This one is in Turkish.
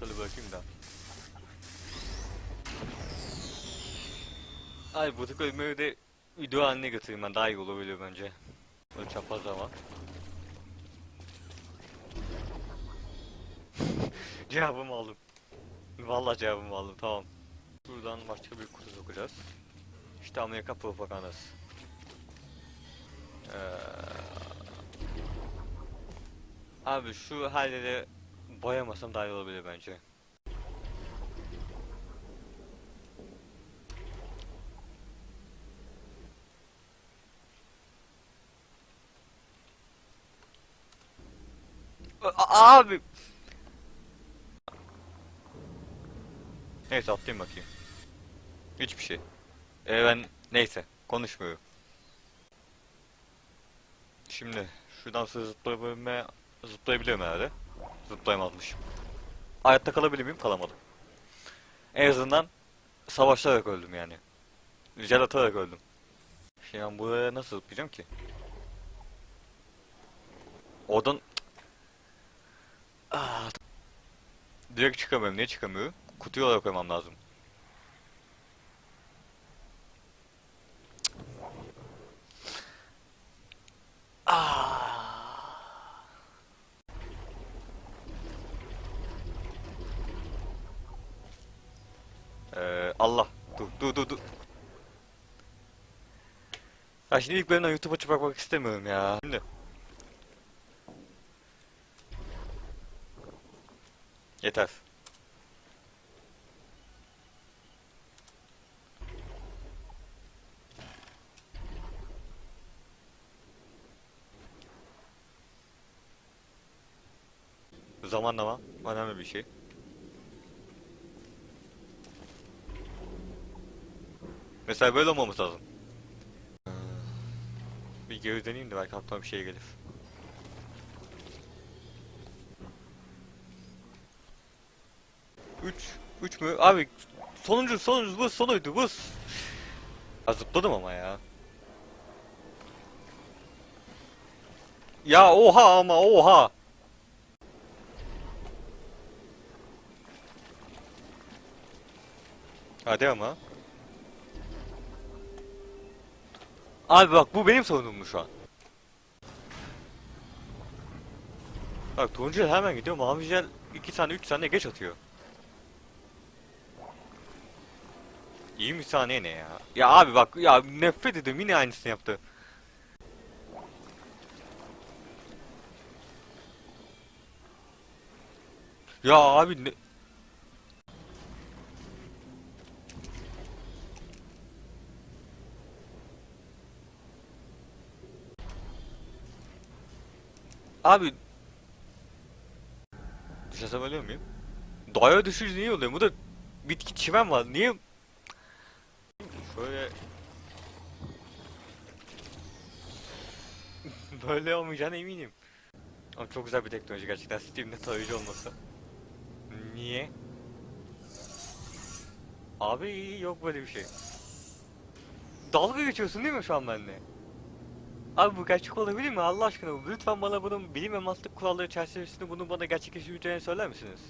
Şöyle bırakayım da. Ay bu tık ölmeyi de video haline getireyim ben daha iyi olabilir bence. Böyle çapraz ama. cevabımı aldım. Vallahi cevabımı aldım tamam. Buradan başka bir kutu sokacağız. İşte Amerika propagandası. Ee, abi şu halleri boyamasam daha iyi olabilir bence. A- abi. Neyse atlayayım bakayım. Hiçbir şey. Ee, ben neyse konuşmuyorum. Şimdi şuradan size zıplayabilme zıplayabiliyorum herhalde. Zıplayamazmışım. Hayatta kalabilir miyim? Kalamadım. En azından savaşarak öldüm yani. Jel atarak öldüm. Şimdi ben buraya nasıl zıplayacağım ki? Oradan... Ah. Direkt çıkamıyorum. Niye çıkamıyorum? Kutuyu olarak koymam lazım. Ah. Ee, Allah. Dur dur dur dur. Ya şimdi ilk bölümden YouTube açıp bakmak istemiyorum ya. Şimdi. Yeter. Zamanlama önemli bir şey. Mesela böyle olmamız lazım. Bir geri döneyim de belki aklıma bir şey gelir. Üç. Üç mü? Abi sonuncu sonuncu bu sonuydu bu. Ya zıpladım ama ya. Ya oha ama oha. Hadi ama. Abi bak bu benim sorunum mu şu an? Bak turuncu hemen gidiyor mavi jel 2 tane 3 tane geç atıyor. 20 saniye ne ya? Ya abi bak ya nefret ediyorum yine aynısını yaptı. Ya abi ne... Abi Düşesem ölüyor muyum? Doğaya düşünce niye oluyor? Bu da bitki çimen var. Niye? Şöyle Böyle olmayacağına eminim. Ama çok güzel bir teknoloji gerçekten Steam'de tarayıcı olması. Niye? Abi yok böyle bir şey. Dalga geçiyorsun değil mi şu an benimle? Abi bu gerçek olabilir mi Allah aşkına? Lütfen bana bunun bilim ve mantık kuralları çerçevesinde bunu bana gerçekleştireceğini söyler misiniz?